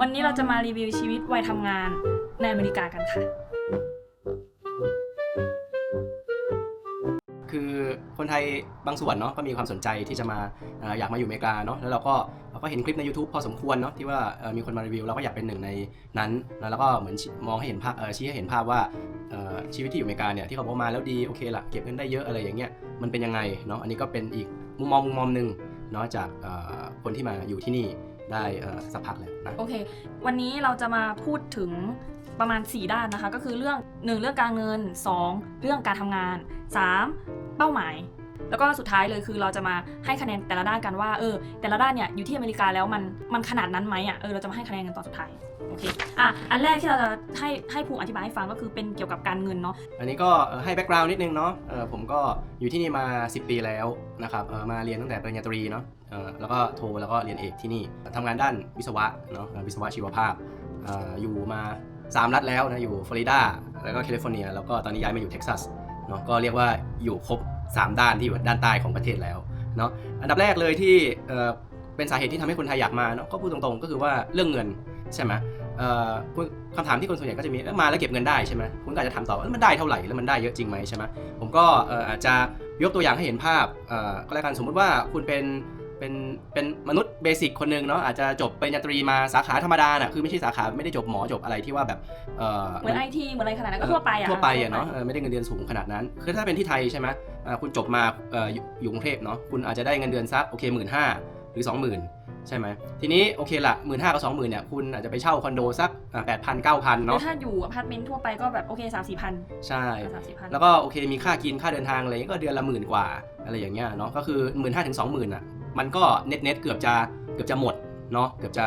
วันนี้เราจะมารีวิวชีวิตวัยทำงานในอเมริกากันค่ะ คือคนไทยบางส่วนเนาะก็มีความสนใจที่จะมาเอ่ออยากมาอยู่อเมริกาเนาะแล้วเราก็เราก็เห็นคลิปใน YouTube พอสมควรเนาะที่ว่าเอ่อมีคนมารีวิวเราก็อยากเป็นหนึ่งในนั้นนะแล้วก็เหมือนชี้มองให้เห็นภาพเอ่อชี้ให้เห็นภาพว่าเอ่อชีวิตที่อยู่อเมริกาเนี่ยที่เขาบอกมาแล้วดีโอเคละเก็บเงินได้เยอะอะไรอย่างเงี้ยมันเป็นยังไงเนาะอันนี้ก็เป็นอีกมุมมองมุมมองหนึ่งเนาะจากเอ่อคนที่มาอยู่ที่นี่ ได้สักพักแล้วนะโอเค วันนี้เราจะมาพูดถึงประมาณ 4 ด้านนะคะ ก็คือเรื่อง 1 เรื่องการเงิน 2 เรื่องการทำงาน 3 เป้าหมาย แล้วก็สุดท้ายเลยคือเราจะมาให้คะแนนแต่ละด้านกันว่าเออแต่ละด้านเนี่ยอยู่ที่อเมริกาแล้วมันมันขนาดนั้นไหมอะเออเราจะมาให้คะแนนกันตอนสุดท้ายโอเคอะอันแรกที่เราจะให้ให้ภูมิอธิบายให้ฟังก็คือเป็นเกี่ยวกับการเงินเนาะอันนี้ก็เอ่อให้แบ็กกราวน์นิดนึงเนาะเอ่อผมก็อยู่ที่นี่มา 10 ปีแล้วนะครับเอ่อมาเรียนตั้งแต่ปริญญาตรีเนาะเอ่อแล้วก็โทแล้วก็เรียนเอกที่นี่ทำงานด้านวิศวะเนาะเอ่อวิศวะชีวภาพเอ่ออยู่มา 3 รัฐแล้วนะอยู่ฟลอริดาแล้วก็แคลิฟอร์เนียแล้วก็ตอนนี้ย้ายมาอยู่เท็กซัสเนาะก็เรียกว่าอยู่ครบ 3 ด้านที่อยู่ด้านใต้ของประเทศแล้วเนาะอันดับแรกเลยที่เออเป็นสาเหตุที่ทำให้คนไทยอยากมาเนาะก็พูดตรงๆ ก็คือว่าเรื่องเงินใช่ไหมเอ่อคำถามที่คนส่วนใหญ่ก็จะมีมาแล้วเก็บเงินได้ใช่ไหมคุณก็อาจจะถามต่อว่ามันได้เท่าไหร่แล้วมันได้เยอะจริงไหมใช่ไหมผมก็อาจจะยกตัวอย่างให้เห็นภาพเอ่อก็แล้วกันสมมุติว่าคุณเป็น เป็นเป็นมนุษย์เบสิกคนหนึ่งเนาะอาจจะจบปริญญาตรีมาสาขาธรรมดาน่ะคือไม่ใช่สาขาไม่ได้จบหมอจบอะไรที่ว่าแบบเอ่อเหมือนไอทีเหมือนอะไรขนาดนั้นก็ทั่วไปอะทั่วไปอะเนาะเออไม่ได้เงินเดือนสูงขนาดนั้น คือถ้าเป็นที่ไทยใช่ไหมเอ่อคุณจบมาเอ่ออยู่อยู่กรุงเทพเนาะคุณอาจจะได้เงินเดือนสักโอเคหมื่นห้าหรือสองหมื่นใช่ไหมทีนี้โอเคละหมื่นห้ากับสองหมื่นเนี่ยคุณอาจจะไปเช่าคอนโดสักแปดพันเก้าพันหรือเนาะถ้าอยู่อพาร์ตเมนต์ทั่วไปก็แบบโอเคสามสี่พันใช่สามสี่พันแล้วก็โอเคมีค่ากินค่าเดินทางอะไรก็เดือนละหมื่นกว่าอะไรอย่างเงี้ยเนาะก็คือหมื่นห้าถึงสองหมื่นอะ มันก็เน็ตเน็ตเกือบจะเกือบจะหมดเนาะเกือบจะ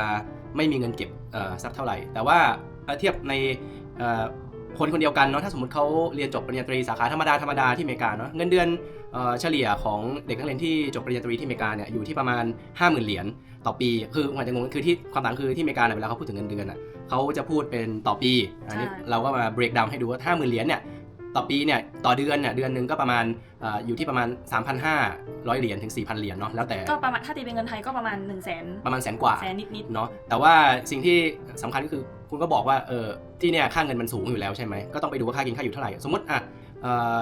ไม่มีเงินเก็บเอ่อสักเท่าไหร่ แต่ว่าเอ่อเทียบในเอ่อคนคนเดียวกันเนาะถ้าสมมติเขาเรียนจบปริญญาตรีสาขาธรรมดาธรรมดาที่อเมริกาเนาะเงินเดือนเอ่อเฉลี่ยของเด็กนักเรียนที่จบปริญญาตรีที่อเมริกาเนี่ยอยู่ที่ประมาณ 50,000 เหรียญต่อปี คืออาจจะงงคือที่ความต่างคือที่อเมริกาเนี่ยเวลาเขาพูดถึงเงินเดือนอะเขาจะพูดเป็นต่อปีอันนี้เราก็มา break down ให้ดูว่า 50,000 เหรียญเนี่ย ต่อปีเนี่ยต่อเดือนเนี่ยเดือนหนึ่งก็ประมาณเอออยู่ที่ประมาณ 3,500 เหรียญถึง 4,000 เหรียญเนาะแล้วแต่ก็ประมาณถ้าตีเป็นเงินไทยก็ประมาณ1นึ่งแสนประมาณแสนกว่า แสนนิดนิดเนาะแต่ว่าสิ่งที่สำคัญก็คือคุณก็บอกว่าเออที่เนี่ยค่าเงินมันสูงอยู่แล้วใช่ไหมก็ต้องไปดูว่าค่ากินค่าอยู่เท่าไหร่ สมมติอะเอ่อ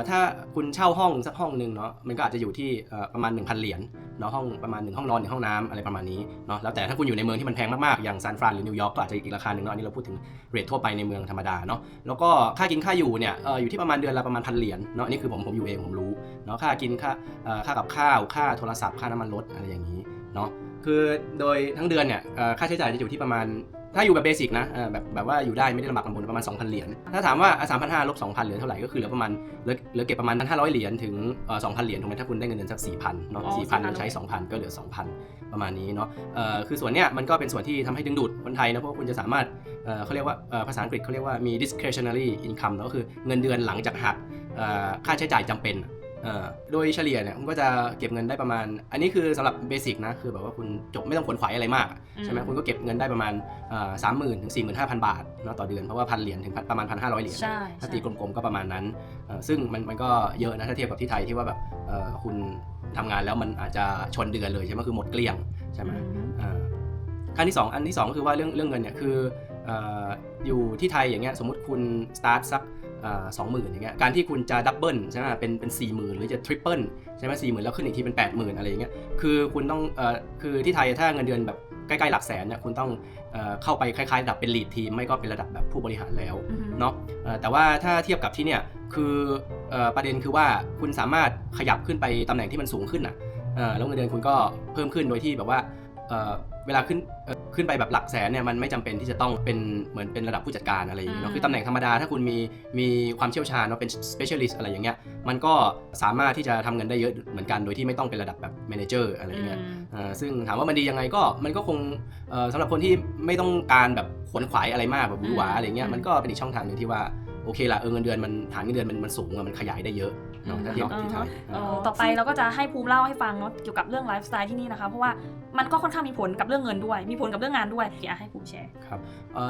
ถ้าคุณเช่าห้องสักห้องหนึ่งเนาะมันก็อาจจะอยู่ที่ประมาณ 1,000 เหรียญเนาะห้องประมาณหนึ่งห้องนอนหนึ่งห้องน้ำอะไรประมาณนี้เนาะแล้วแต่ถ้าคุณอยู่ในเมืองที่มันแพงมากๆอย่างซานฟรานหรือนิวยอร์กก็อาจจะอีกราคาหนึ่งเนาะอันนี้เราพูดถึงเรททั่วไปในเมืองธรรมดาเนาะแล้วก็ค่ากินค่าอยู่เนี่ยออยู่ที่ประมาณเดือนละประมาณพันเหรียญเนาะอันนี้คือผมผมอยู่เองผมรู้เนาะค่ากินค่าค่ากับข้าวค่าโทรศัพท์ค่าน้ำมันรถอะไรอย่างนี้เนาะคือโดยทั้งเดือนเนี่ยค่าใช้จ่ายจะอยู่ที่ประมาณ ถ้าอยู่แบบเบสิกนะเอ่อแบบแบบว่าอยู่ได้ไม่ได้ลำบากลำบนประมาณ 2,000 เหรียญ ถ้าถามว่าสามพันห้าลบสองพันเหลือเท่าไหร่ก็คือเหลือประมาณเหลือเหลือเก็บประมาณ500 เหรียญถึงสองพันเหรียญถูกไหมถ้าคุณได้เงินเดือนสักสี่พันเนาะสี่พันใช้ 2,000 ก็เหลือ 2,000 ประมาณนี้เนาะเอ่อคือส่วนเนี้ยมันก็เป็นส่วนที่ทำให้ดึงดูดคนไทยนะเพราะว่าคุณจะสามารถเอ่อเขาเรียกว่าเอ่อภาษาอังกฤษเขาเรียกว่ามี discretionary income เนอะก็คือเงินเดือนหลังจากหักเอ่อค่าใช้จ่ายจำเป็นเอ่อ โดยเฉลี่ยเนี่ยคุณก็จะเก็บเงินได้ประมาณ อันนี้คือสำหรับเบสิกนะ คือแบบว่าคุณจบไม่ต้องขวนขวายอะไรมาก ใช่ไหมคุณก็เก็บเงินได้ประมาณสามหมื่นถึงสี่หมื่นห้าพันบาทเนาะต่อเดือน เพราะว่าพันเหรียญถึงประมาณพันห้าร้อยเหรียญใช่ถ้าใช่ตีกลมๆก็ประมาณนั้นเอ่อซึ่งมันมันก็เยอะนะถ้าเทียบกับที่ไทยที่ว่าแบบเอ่อคุณทำงานแล้วมันอาจจะชนเดือนเลยใช่ไหมคือหมดเกลี้ยงใช่ไหมอืมอ่าขั้นที่ 2 อันที่ 2 ก็คือว่าเรื่องเรื่องเงินเนี่ยคือเอ่ออยู่ที่ไทยอย่างเงี้ยสมมติคุณสตาร์ทสัก สองหมื่นอย่างเงี้ยการที่คุณจะดับเบิลใช่ไหมเป็นเป็นสี่หมื่นหรือจะทริปเปิลใช่ไหมสี่หมื่นแล้วขึ้นอีกทีเป็นแปดหมื่นอะไรอย่างเงี้ยคือคุณต้องเอ่อคือที่ไทยถ้าเงินเดือนแบบใกล้ๆหลักแสนเนี่ยคุณต้องเอ่อเข้าไปคล้ายๆระดับเป็นลีดทีมไม่ก็เป็นระดับแบบผู้บริหารแล้วอืมเนาะเอ่อแต่ว่าถ้าเทียบกับที่เนี่ยคือเอ่อประเด็นคือว่าคุณสามารถขยับขึ้นไปตำแหน่งที่มันสูงขึ้นอะเอ่อแล้วเงินเดือนคุณก็เพิ่มขึ้นโดยที่แบบว่า เอ่อเวลาขึ้นเอ่อขึ้นไปแบบหลักแสนเนี่ยมันไม่จำเป็นที่จะต้องเป็นเหมือนเป็นระดับผู้จัดการอะไรอย่างเงี้ยเนาะอืมคือตำแหน่งธรรมดาถ้าคุณมีมีความเชี่ยวชาญเนาะเป็น specialist อะไรอย่างเงี้ยมันก็สามารถที่จะทำเงินได้เยอะเหมือนกันโดยที่ไม่ต้องเป็นระดับแบบ manager อะไรอย่างเงี้ยอืมเอ่อซึ่งถามว่ามันดียังไงก็มันก็คงเอ่อสำหรับคนที่ไม่ต้องการแบบขวนขวายอะไรมากแบบหวือหวาอืมอะไรเงี้ยอืมมันก็เป็นอีกช่องทางหนึ่งที่ว่า โอเคละเออเงินเดือนมันฐานเงินเดือนมันมันสูงอะมันขยายได้เยอะเนาะถ้าเทียบกับที่ไทย เอ่อต่อไปเราก็จะให้ภูมิเล่าให้ฟังเนาะเกี่ยวกับเรื่องไลฟ์สไตล์ที่นี่นะคะ เพราะว่ามันก็ค่อนข้างมีผลกับเรื่องเงินด้วย มีผลกับเรื่องงานด้วยอยากให้ภูมิแชร์ครับ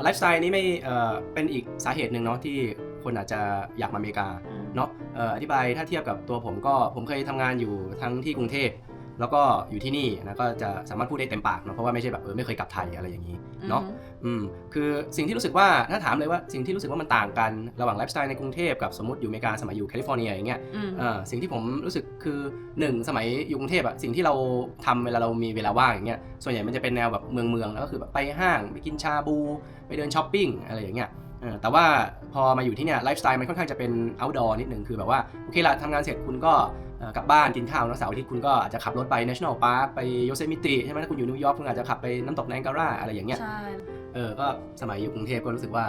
ไลฟ์สไตล์นี้ไม่เอ่อเป็นอีกสาเหตุหนึ่งเนาะที่คนอาจจะอยากมาอเมริกาเนาะเอ่ออธิบายถ้าเทียบกับตัวผมก็ผมเคยทำงานอยู่ทั้งที่กรุงเทพแล้วก็อยู่ที่นี่นะก็จะสามารถพูดได้เต็มปากเนาะเพราะว่าไม่ใช่แบบเออไม่เคยกลับไทยอะไรอย่างนี้เนาะ อืมคือสิ่งที่รู้สึกว่าถ้าถามเลยว่าสิ่งที่รู้สึกว่ามันต่างกันระหว่างไลฟ์สไตล์ในกรุงเทพกับสมมติอยู่อเมริกาสมัยอยู่แคลิฟอร์เนียอย่างเงี้ยอืมเอ่อสิ่งที่ผมรู้สึกคือหนึ่งสมัยอยู่กรุงเทพอะสิ่งที่เราทำเวลาเรามีเวลาว่างอย่างเงี้ยส่วนใหญ่มันจะเป็นแนวแบบเมืองเมืองๆแล้วก็คือแบบไปห้างไปกินชาบู ไปเดินช้อปปิ้งอะไรอย่างเงี้ยเออแต่ว่าพอมาอยู่ที่เนี่ยไลฟ์สไตล์มันค่อนข้างจะเป็น outdoor นิดหนึ่งคือแบบว่าโอเคละทำงานเสร็จคุณก็เอ่อกลับบ้านกินข้าวแล้วเสาร์อาทิตย์คุณก็อาจจะขับรถไป national park ไปโยเซมิติใช่ไหมถ้าคุณอยู่นิวยอร์กคุณอาจจะขับไปน้ำตกแนงการาอะไรอย่างเงี้ยใช่ เออก็สมัยอยู่กรุงเทพก็รู้สึกว่า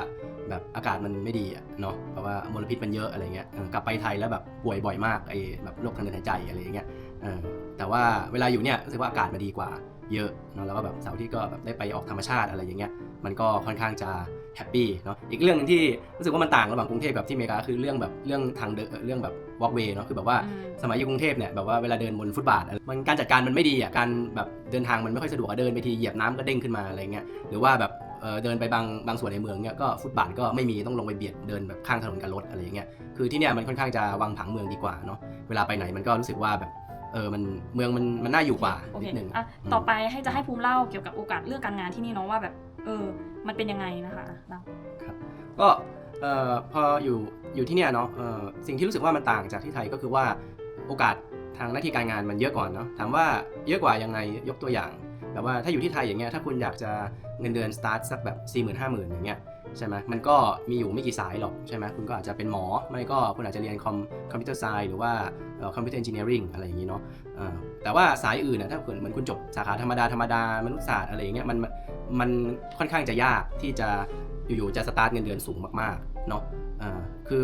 แบบอากาศมันไม่ดีอะเนาะแบบว่ามลพิษมันเยอะอะไรเงี้ยเออกลับไปไทยแล้วแบบป่วยบ่อยมากไอ้แบบโรคทางเดินหายใจอะไรอย่างเงี้ยเออแต่ว่าเวลาอยู่เนี่ยรู้สึกว่าอากาศมันดีกว่าเยอะเนาะแล้วก็แบบเสาร์อาที่ก็แบบได้ไปออกธรรมชาติอะไรอย่างเงี้ยมันก็ค่อนข้างจะแฮปปี้เนาะอีกเรื่องหนึงที่รู้สึกว่ามันต่างระหว่างกรุงเทพกับที่อเมริกาคือเรื่องแบบเรื่องทางเดินเรื่องแบบวอล์กเวย์เนาะคือแบบว่าอืมสมัยอยู่กรุงเทพเนี่ยแบบว่าเวลาเดินบนฟุตบาทอะมันการจัดการมันไม่ดีอะการแบบเดินทางมันไม่ค่อยสะดวกอะเดินไปทีเหยียบน้ำก็เด้งขึ้นมาอะไรเงี้ยหรือว่าแบบ เอ่อเดินไปบางบางส่วนในเมืองเนี่ยก็ฟุตบาทก็ไม่มีต้องลงไปเบียดเดินแบบข้างถนนกับรถอะไรอย่างเงี้ยคือที่เนี่ยมันค่อนข้างจะวางผังเมืองดีกว่าเนาะเวลาไปไหนมันก็รู้สึกว่าแบบเออมันเมืองมันมันน่าอยู่กว่าโอเคนิดนึงอะต่อไปให้จะให้ภูมิเล่าเกี่ยวกับโอกาสเรื่องการงานที่นี่เนาะว่าแบบเออมันเป็นยังไงนะคะเราก็เอ่อพออยู่อยู่ที่เนี่ยเนาะเอ่อสิ่งที่รู้สึกว่ามันต่างจากที่ไทยก็คือว่าโอกาสทางหน้าที่การงานมันเยอะก่อนเนาะถามว่าเยอะกว่ายังไงยกตัวอย่าง แบบว่าถ้าอยู่ที่ไทยอย่างเงี้ยถ้าคุณอยากจะเงินเดือนสตาร์ทสักแบบ4 0 0 0 0 5 0,000อย่างเงี้ยใช่ไหมมันก็มีอยู่ไม่กี่สายหรอกใช่ไหมคุณก็อาจจะเป็นหมอ ไม่ก็คุณอาจจะเรียนคอมคอมพิวเตอร์ไซน์หรือว่าคอมพิวเตอร์เอนจิเนียริงอะไรอย่างงี้เนาะแต่ว่าสายอื่นน่ะถ้าเกิดเหมือนคุณจบสาขาธรรมดาธรรมดามนุษยศาสตร์อะไรอย่างเงี้ยมันมันค่อนข้างจะยากที่จะอยู่ๆจะสตาร์ทเงินเดือนสูงมากๆเนาะคือ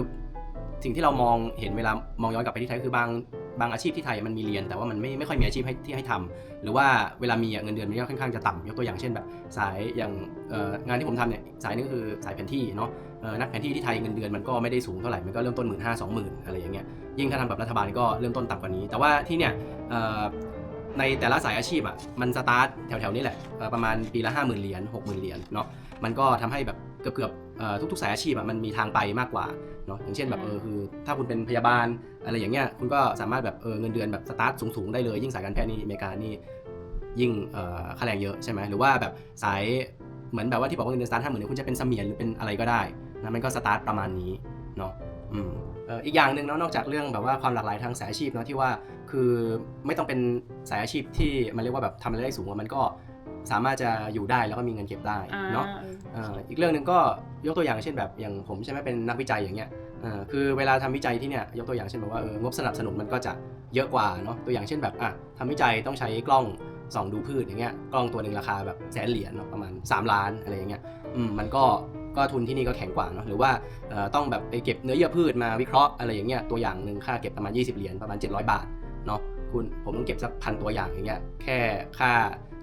สิ่งที่เรามองเห็นเวลามองย้อนกลับไปที่ไทยคือบาง บางอาชีพที่ไทยมันมีเรียน แต่ว่ามันไม่ไม่ค่อยมีอาชีพให้ที่ให้ทำหรือว่าเวลามีเงินเดือนมันก็ค่อนข้างจะต่ำยกตัวอย่างเช่นแบบ สายอย่างงานที่ผมทำเนี่ยสายนึงก็คือสายแผนที่เนาะนักแผนที่ที่ไทยเงินเดือนมันก็ไม่ได้สูงเท่าไหร่มันก็เริ่มต้นหมื่นห้าสองหมื่นอะไรอย่างเงี้ยยิ่งถ้าทำแบบรัฐบาลก็เริ่มต้นต่ำกว่านี้ แต่ว่าที่เนี่ยในแต่ละสายอาชีพอะมันสตาร์ทแถวๆนี้แหละประมาณปีละห้าหมื่นเหรียญหกหมื่นเหรียญเนาะมันก็ทำให้แบบ เกือบๆเอ่อทุกๆสายอาชีพอะมันมีทางไปมากกว่าเนาะอย่างเช่นแบบเออคือถ้าคุณเป็นพยาบาลอะไรอย่างเงี้ยคุณก็สามารถแบบเออเงินเดือนแบบสตาร์ทสูงๆได้เลย ยิ่งสายการแพทย์นี่อเมริกานี่ยิ่งเอ่อค่าแรงเยอะใช่ไหมหรือว่าแบบสายเหมือนแบบว่าที่บอกว่าเงินเดือนสตาร์ทห้าหมื่นคุณจะเป็นเสมียนหรือเป็นอะไรก็ได้นะมันก็สตาร์ทประมาณนี้เนาะอืมเอ่ออีกอย่างหนึ่งเนาะนอกจากเรื่องแบบว่าความหลากหลายทางสายอาชีพเนาะที่ว่าคือไม่ต้องเป็นสายอาชีพที่มันเรียกว่าแบบทำอะไรได้สูงอะมันก็ สามารถจะอยู่ได้แล้วก็มีเงินเก็บได้อ่าเนาะเอ่ออีกเรื่องหนึ่งก็ยกตัวอย่างเช่นแบบอย่างผมใช่ไหมเป็นนักวิจัยอย่างเงี้ยเอ่อคือเวลาทำวิจัยที่เนี่ยยกตัวอย่างเช่นแบบว่าเอองบสนับสนุนมันก็จะเยอะกว่าเนาะตัวอย่างเช่นแบบอะทำวิจัยต้องใช้กล้องส่องดูพืชอย่างเงี้ยกล้องตัวหนึ่งราคาแบบแสนเหรียญเนาะประมาณ 3 ล้านอะไรอย่างเงี้ยอืมมันก็ก็ทุนที่นี่ก็แข็งกว่าเนาะหรือว่าเอ่อต้องแบบไปเก็บเนื้อเยื่อพืชมาวิเคราะห์อะไรอย่างเงี้ยตัวอย่างหนึ่งค่าเก็บประมาณ 20 เหรียญประมาณ 700 บาทเนาะคุณผมต้องเก็บสักพันตัวอย่างอย่างเงี้ยแค่ค่า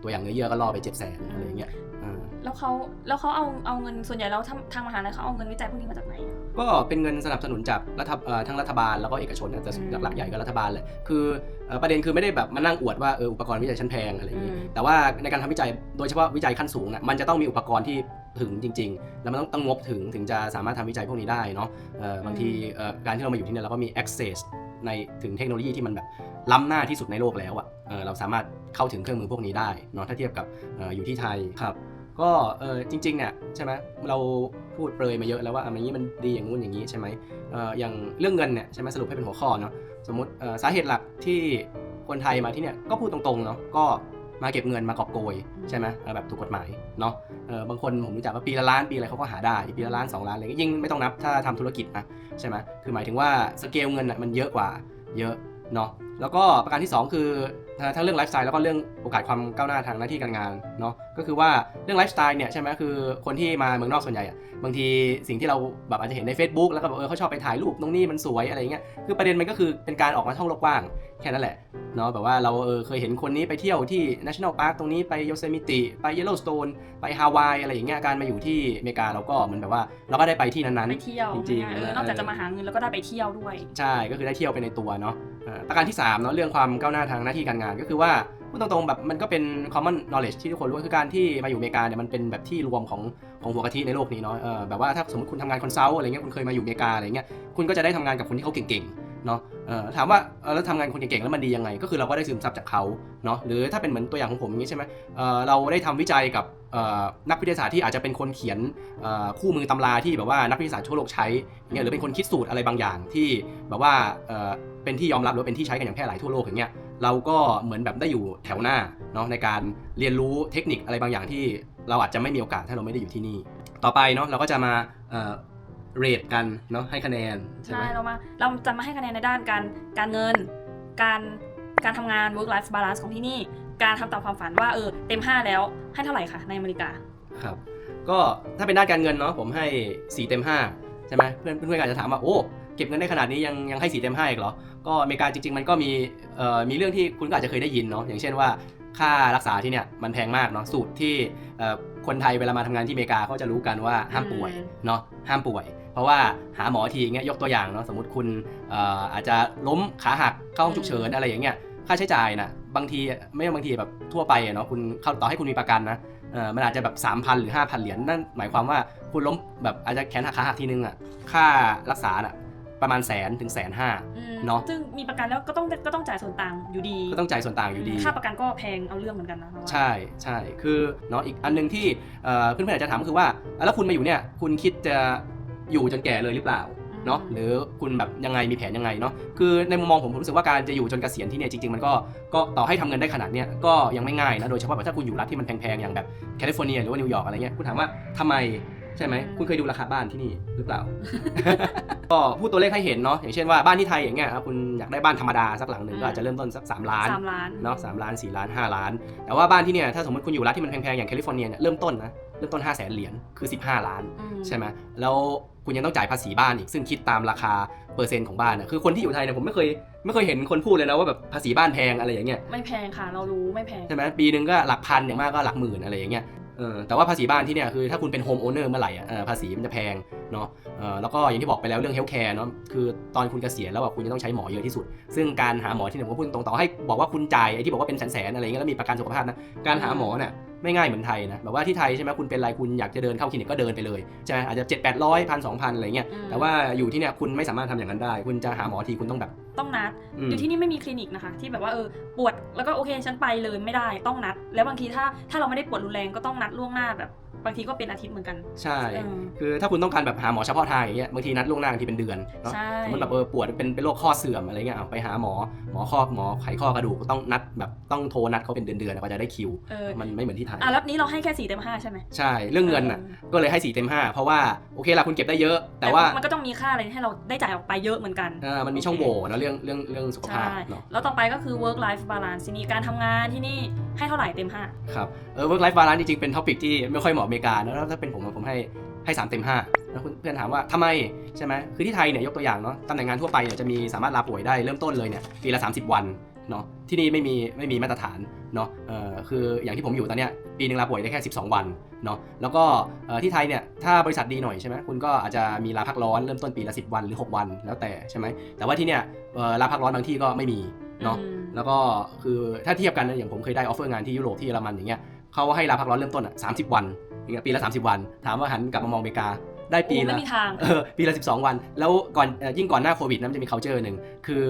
ตัวอย่างเนื้อเยื่อก็ล่อไป7 0 0 0 0อะไรอย่างเงี้ยอ่าแล้วเขาแล้วเขาเอาเอาเงินส่วนใหญ่แล้วทางทางมหาลัยเขาเอาเงินวิจัยพวกนี้มาจากไหนอะก็เป็นเงินสนับสนุนจากรัฐเอ่อทั้งรัฐบาลแล้วก็เอกชนนะแต่อืมหลักๆใหญ่ก็รัฐบาลเลยคือเอ่อประเด็นคือไม่ได้แบบมานั่งอวดว่าเอออุปกรณ์วิจัยชั้นแพงอะไรอย่างนี้อืมแต่ว่าในการทำวิจัยโดยเฉพาะวิจัยขั้นสูงน่ะมันจะต้องมีอุปกรณ์ที่ถึงจริง ๆ แล้วมันต้องต้องงบถึงถึงจะสามารถทำวิจัยพวกนี้ได้เนาะเอ่อบางทีเอ่อการที่เรามาอยู่ที่เนี่ยเราก็มี access ในถึงเทคโนโลยีที่มันแบบล้ำหน้าที่สุดในโลกแล้วอะ่ะเออเราสามารถเข้าถึงเครื่องมือพวกนี้ได้เนาะถ้าเทียบกับเอออยู่ที่ไทยครับก็เออจริงๆเนี่ยใช่ไหมเราพูดเปรยมาเยอะแล้วว่าอะมันอย่างนี้มันดีอย่างงู้นอย่างนี้ใช่ไหมเอออย่างเรื่องเงินเนี่ยใช่ไหมสรุปให้เป็นหัวข้อเนาะสมมติเอ่อสาเหตุหลักที่คนไทยมาที่เนี่ยก็พูดตรงๆเนาะก็ มาเก็บเงินมากอบโกยใช่ไหมเออแบบถูกกฎหมายเนาะเออบางคนผมรู้จักว่าปีละล้านปีอะไรเขาก็หาได้ปีละล้านสองล้านอะไรเงี้ยยิ่งไม่ต้องนับถ้าทำธุรกิจนะใช่ไหมคือหมายถึงว่าสเกลเงินน่ะมันเยอะกว่าเยอะเนาะแล้วก็ประการที่สองคือทั้งทั้งเรื่องไลฟ์สไตล์แล้วก็เรื่องโอกาสความก้าวหน้าทางหน้าที่การงานเนาะก็คือว่าเรื่องไลฟ์สไตล์เนี่ยใช่ไหมคือคนที่มาเมืองนอกส่วนใหญ่อะบางทีสิ่งที่เราแบบอาจจะเห็นใน Facebook แล้วก็แบบเออเขาชอบไปถ่ายรูปตรงนี้มันสวยอะไรอย่างเงี้ยคือประเด็นมันก็คือเป็นการออกมาท่องโลกกว้างแค่นั้นแหละเนาะแบบว่าเราเออเคยเห็นคนนี้ไปเที่ยวที่ National Park ตรงนี้ไป Yosemite ไป Yellowstone ไปฮาวายอะไรอย่างเงี้ยการมาอยู่ที่อเมริกาเราก็เหมือนแบบว่าเราก็ได้ไปที่นั้นๆไปเที่ยวจริงๆเออนอกจากจะมาหาเงินแล้วก็ได้ไปเที่ยวด้วย ใช่ก็คือได้เที่ยวไปในตัวเนาะอ่าประการที่3เนาะเรื่องความก้าวหน้าทางหน้าที่การงาน ก็คือว่าพูดตรงๆแบบมันก็เป็น common knowledge ที่ทุกคนรู้คือการที่มาอยู่อเมริกาเนี่ยมันเป็นแบบที่รวมของของหัวกะทิในโลกนี้เนาะเออแบบว่าถ้าสมมติคุณทำงานคอนซัลท์อะไรเงี้ยคุณเคยมาอยู่อเมริกาอะไรเงี้ยคุณก็จะได้ทำงานกับคนที่เขาเก่งๆเนาะเออถามว่าเออแล้วทำงานคนเก่งๆแล้วมันดียังไง ก็คือเราก็ได้ซึมซับจากเขาเนาะหรือถ้าเป็นเหมือนตัวอย่างของผมอย่างนี้ใช่ไหมเออเราได้ทำวิจัยกับ นักวิทยาศาสตร์ที่อาจจะเป็นคนเขียนคู่มือตำราที่แบบว่านักวิทยาศาสตร์ทั่วโลกใช้เนี่ยหรือเป็นคนคิดสูตรอะไรบางอย่างที่แบบว่าเป็นที่ยอมรับหรือเป็นที่ใช้กันอย่างแพร่หลายทั่วโลกอย่างเงี้ยเราก็เหมือนแบบได้อยู่แถวหน้าเนาะในการเรียนรู้เทคนิคอะไรบางอย่างที่เราอาจจะไม่มีโอกาสถ้าเราไม่ได้อยู่ที่นี่ ต่อไปเนาะเราก็จะมาเรทกันเนาะให้คะแนนใช่ไหใช่มเรามาเราจะมาให้คะแนนในด้านการการเงิน การการทำงาน work life balance ของที่นี่ การทำตามความฝันว่าเออเต็ม 5 แล้วให้เท่าไหร่คะในอเมริกาครับก็ถ้าเป็นด้านการเงินเนาะผมให้ 4 เต็ม 5 ใช่ไหมเพื่อนเพื่อนๆอาจจะถามว่าโอ้เก็บเงินได้ขนาดนี้ยังยังให้ 4 เต็ม 5 อีกเหรอ ก็อเมริกาจริง ๆ มันก็มีเอ่อมีเรื่องที่คุณก็อาจจะเคยได้ยินเนาะอย่างเช่นว่าค่ารักษาที่เนี่ยมันแพงมากเนาะสูตรที่เอ่อคนไทยเวลามาทำงานที่อเมริกาเขาจะรู้กันว่าห้ามป่วยอืมเนาะห้ามป่วย เพราะว่าหาหมอทีอย่างเงี้ยยกตัวอย่างเนาะสมมติคุณเอ่ออาจจะล้มขาหักเข้าห้องฉุกเฉินอะไรอย่างเงี้ย ค่าใช้จ่ายนะบางทีไม่ใช่บางทีแบบทั่วไปอะเนาะคุณเข้าต่อให้คุณมีประกันนะเออมันอาจจะแบบ 3,000 หรือ 5,000 เหรียญนั่นหมายความว่าคุณล้มแบบอาจจะแขนหักขาหักทีนึงอะค่ารักษาน่ะประมาณแสนถึงแสนห้าอืมเนอะซึ่งมีประกันแล้วก็ต้องก็ต้องจ่ายส่วนต่างอยู่ดี ก็ต้องจ่ายส่วนต่างอยู่ดี ค่าประกันก็แพงเอาเรื่องเหมือนกันนะเราว่าใช่ใช่คือเนาะอีกอันหนึงที่เอ่อเพื่อนๆอาจจะถามก็คือว่าอะแล้วคุณมาอยู่เนี่ยคุณคิดจะอยู่จนแก่เลยหรือเปล่า เนาะหรือคุณแบบยังไงมีแผนยังไงเนาะคือในมุมมองผมผมรู้สึกว่าการจะอยู่จนเกษียณที่เนี่ยจริงๆมันก็ก็ต่อให้ทำเงินได้ขนาดเนี้ยก็ยังไม่ง่ายนะโดยเฉพาะแบบถ้าคุณอยู่รัฐที่มันแพงๆอย่างแบบแคลิฟอร์เนียหรือว่านิวยอร์กอะไรเงี้ยคุณถามว่าทำไมใช่ไหมคุณเคยดูราคาบ้านที่นี่หรือเปล่า ก็พูดตัวเลขให้เห็นเนาะอย่างเช่นว่าบ้านที่ไทยอย่างเงี้ยครับคุณอยากได้บ้านธรรมดาสักหลังหนึ่งก็อาจจะเริ่มต้นสัก3ล้าน สามล้าน เนาะสามล้านสี่ล้านห้าล้าน แต่ว่าบ้านที่เนี่ยถ้าสมมติคุณอยู่รัฐที่มันแพงๆ อย่างแคลิฟอร์เนียเนี่ยเริ่มต้นนะ เริ่มต้น 5 0 0แสนเหรียญคือ 15 ล้านอืมใช่ไหมแล้วคุณยังต้องจ่ายภาษีบ้านอีก ซึ่งคิดตามราคาเปอร์เซ็นต์ของบ้านนะคือคนที่อยู่ไทยเนี่ยผมไม่เคยไม่เคยเห็นคนพูดเลยนะว่าแบบภาษีบ้านแพงอะไรอย่างเงี้ยไม่แพงค่ะเรารู้ไม่แพงใช่ไหมปีหนึ่งก็หลักพันอย่างมากก็หลักหมื่นอะไรอย่างเงี้ยเออแต่ว่าภาษีบ้านที่เนี่ยคือถ้าคุณเป็นโฮมโอเนอร์เมื่อไหร่อะเออภาษีมันจะแพงเนาะเออแล้วก็อย่างที่บอกไปแล้วเรื่องเฮลท์แคร์เนาะคือตอนคุณเกษียณแล้วอะคุณจะต้องใช้หมอเยอะที่สุด ซึ่งการหาหมอที่เนี่ยผมก็พูดตรงๆต่อให้บอกว่าคุณจ่ายไอ้ที่บอกว่าเป็นแสนๆอะไรอย่างเงี้ยแล้วมีประกันสุขภาพนะการหาหมอเนี่ย ไม่ง่ายเหมือนไทยนะแบบว่าที่ไทยใช่ไหมคุณเป็นไรคุณอยากจะเดินเข้าคลินิกก็เดินไปเลยใช่ไหมอาจจะเจ็ดแปดร้อยพันสองพันอะไรเงี้ยอืมแต่ว่าอยู่ที่เนี่ยคุณไม่สามารถทำอย่างนั้นได้ คุณจะหาหมอทีคุณต้องแบบ ต้องนัดอืมอยู่ที่นี่ไม่มีคลินิกนะคะ ที่แบบว่าเออปวดแล้วก็โอเคฉันไปเลยไม่ได้ต้องนัด แล้วบางทีถ้าถ้าเราไม่ได้ปวดรุนแรงก็ต้องนัดล่วงหน้าแบบ บางทีก็เป็นอาทิตย์เหมือนกัน ใช่เออคือถ้าคุณต้องการแบบหาหมอเฉพาะทางอย่างเงี้ยบางทีนัดล่วงหน้าบางทีเป็นเดือนเนาะใช่สมมติแบบเออปวดเป็นเป็นโรคข้อเสื่อมอะไรเงี้ยเอาไปหาหมอหมอข้อหมอไขข้อกระดูกต้องนัดแบบต้องโทรนัดเขาเป็นเดือนๆกว่าจะได้คิวเออมันไม่เหมือนที่ไทยอะแล้วนี้เราให้แค่สี่เต็มห้าใช่ไหมใช่เรื่องเงินอะออก็เลยให้สี่เต็มห้าเพราะว่าโอเคละคุณเก็บได้เยอะ แต่ว่ามันก็ต้องมีค่าอะไรให้เราได้จ่ายออกไปเยอะเหมือนกันเออมันมีช่องโหว่เนอะเรื่องเรื่องเรื่องสุขภาพใช่เนาะแล้วต่อไปก็คือ work life balance ทีนี้การทำงานที่นี่ให้เท่าไหร่เต็มห้าครับเออ work life balance จริงๆเป็นท็อปิกที่ไม่ค่อยเหมาะอเมริกาแล้วถ้าเป็นผมผมให้ให้สามเต็มห้าแล้วเพื่อนถามว่าทำไมใช่ไหมคือที่ไทยเนี่ยยกตัวอย่างเนาะตำแหน่งงานทั่วไปเนี่ยจะมีสามารถลาป่วยได้เริ่มต้นเลยเนี่ยปีละ 30 วันเนาะที่นี่ไม่มีไม่มีมาตรฐานเนาะเออคืออย่างที่ผมอยู่ตอนเนี้ยปีหนึ่งลาป่วยได้แค่ 12 วันเนาะแล้วก็ที่ไทยเนี่ยถ้าบริษัทดีหน่อยใช่ไหมคุณก็อาจจะมีลาพักร้อนเริ่มต้นปีละ 10 วันหรือ 6 วันแล้วแต่ใช่ไหมแต่ว่าที่เนี่ยลาพักร้อนบางที่ก็ไม่มีเนาะแล้วก็คือถ้าเทียบกันอย่างผมเคยได้ออฟเฟอร์งานที่ยุโรปที่เยอรมันอย่างเงี้ยเขาให้ลาพักร้อนเริ่มต้นอะสาวัน อย่างเงี้ยปีละ 30 วัน ถามว่าหันกลับมามองอเมริกาได้ปีโอ้ละไม่มีทางเออปีละ 12 วัน แล้วก่อนเอ่อยิ่งก่อนหน้าโควิดนะมันจะมี culture หนึ่งคือ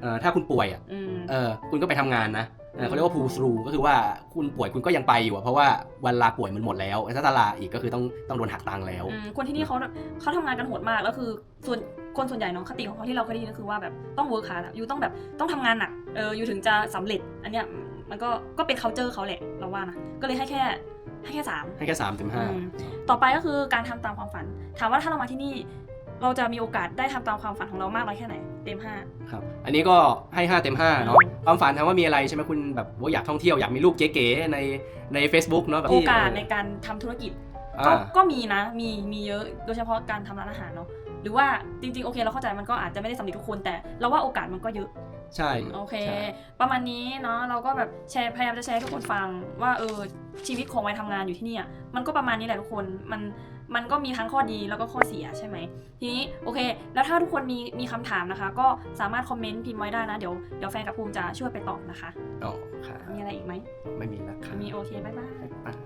เอ่อถ้าคุณป่วยอะอืมเออคุณก็ไปทำงานนะเออเขาเรียกว่า pull through ก็คือว่าคุณป่วยคุณก็ยังไปอยู่อะเพราะว่าวันลาป่วยมันหมดแล้วถ้าตลาอีกก็คือต้องต้องโดนหักตังค์แล้วอืมคนที่นี่เขาเขาทำงานกันโหดมากแล้วคือส่วนคนส่วนใหญ่เน้องคติของเขาที่เราเคยได้ยินก็คือว่าแบบต้อง work hard อะอยู่ต้องแบบต้องทำงานหนักเอออยู่ถึงจะสำเร็จอันเนี้ยมันก็ก็เป็น culture เขาแหละเราว่านะก็เลยให้แค่ ให้แค่สามให้แค่3ถึงอืมต่อไปก็คือการทำตามความฝัน ถามว่าถ้าเรามาที่นี่ เราจะมีโอกาสได้ทำตามความฝันของเรามากน้อยแค่ไหน เต็มห้า5ครับ อันนี้ก็ให้5เต็ม5เนาะความฝันถามว่ามีอะไรใช่ไหมคุณแบบว่าอยากท่องเที่ยวอยากมีรูปเก๋ๆในใน Facebook เนาะแบบโอที่กาสในการทำธุรกิจอ่าก็ก็มีนะ มี มีเยอะ โดยเฉพาะการทำร้านอาหารเนาะ หรือว่าจริงๆ โอเค เราเข้าใจมันก็อาจจะไม่ได้สำเร็จทุกคน แต่เราว่าโอกาสมันก็เยอะ ใช่โอเคใช่ประมาณนี้เนาะเราก็แบบแชร์พยายามจะแชร์ให้ทุกคนฟังว่าเออชีวิตของวัยทำงานอยู่ที่เนี่ยมันก็ประมาณนี้แหละทุกคนมันมันก็มีทั้งข้อดีแล้วก็ข้อเสียใช่ไหมทีนี้โอเค แล้วถ้าทุกคนมีมีคำถามนะคะ ก็สามารถคอมเมนต์พิมพ์ไว้ได้นะ เดี๋ยวเดี๋ยวแฟนกับภูมิจะช่วยไปตอบนะคะอ๋อค่ะมีอะไรอีกไหมไม่มีแล้วค่ะมีโอเคบ๊ายบายบ๊ายบาย